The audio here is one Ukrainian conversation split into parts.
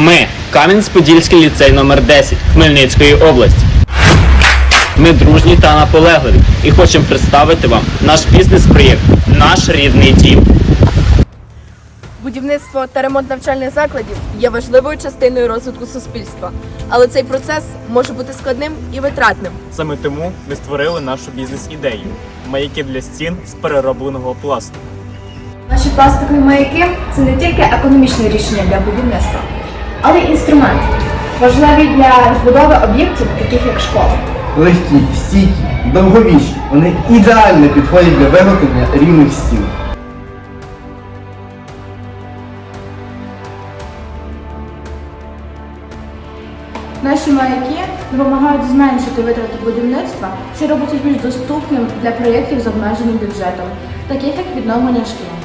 Ми Кам'янець-Подільський ліцей номер 10 Хмельницької області. Ми дружні та наполегливі і хочемо представити вам наш бізнес-проєкт Наш рідний дім. Будівництво та ремонт навчальних закладів є важливою частиною розвитку суспільства, але цей процес може бути складним і витратним. Саме тому ми створили нашу бізнес-ідею маяки для стін з переробленого пласту. Наші пластикові маяки це не тільки економічне рішення для будівництва, але й інструмент, важливий для розбудови об'єктів, таких як школа. Легкі, стійкі, довговічні. Вони ідеально підходять для виготовлення рівних стін. Наші маяки допомагають зменшити витрати будівництва, що робить їх більш доступним для проєктів з обмеженим бюджетом, таких як відновлення шкіл.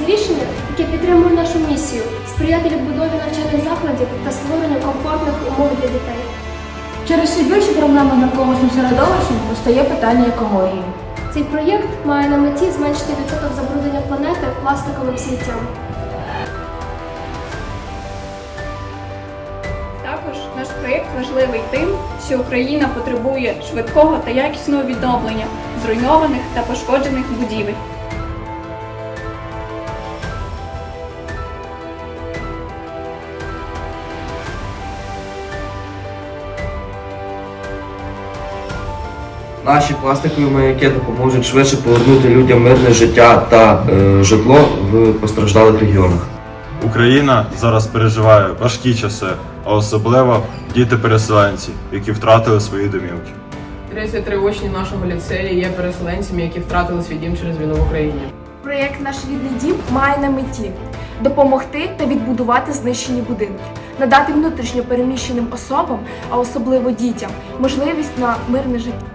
Це рішення, яке підтримує нашу місію сприяти відбудові навчальних закладів та створенню комфортних умов для дітей. Через все більше проблеми навколишнім середовищем постає питання екології. Цей проєкт має на меті зменшити відсоток забруднення планети пластиковим сміттям. Також наш проєкт важливий тим, що Україна потребує швидкого та якісного відновлення зруйнованих та пошкоджених будівель. Наші пластикові маяки допоможуть швидше повернути людям мирне життя та е, житло в постраждалих регіонах. Україна зараз переживає важкі часи, а особливо діти-переселенці, які втратили свої домівки. 33 учні нашого ліцею є переселенцями, які втратили свій дім через війну в Україні. Проєкт Наш рідний дім має на меті допомогти та відбудувати знищені будинки, надати внутрішньо переміщеним особам, а особливо дітям, можливість на мирне життя.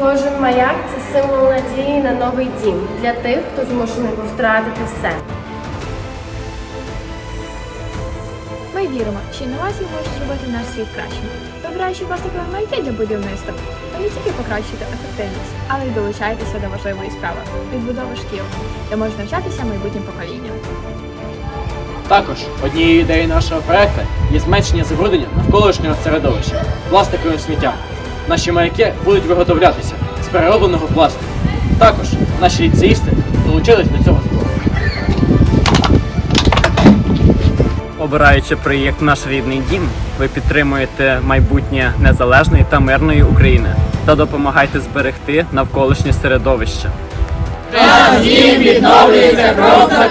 Кожен маяк це символ надії на новий дім для тих, хто змушений був втратити все. Ми віримо, що інновації можуть зробити наш світ кращим. Вибираючи пластикові маяки для будівництва, ви не тільки покращуєте ефективність, але й долучаєтеся до важливої справи відбудови шкіл, де можуть навчатися майбутнім поколінням. Також однією ідеєю нашого проекту є зменшення забруднення навколишнього середовища пластиковим сміттям. Наші маяки будуть виготовлятися з переробленого пластику. Також наші ліцеїсти долучились до цього збору. Обираючи проєкт Наш рідний дім, ви підтримуєте майбутнє незалежної та мирної України та допомагаєте зберегти навколишнє середовище. Дім відновлюється крок за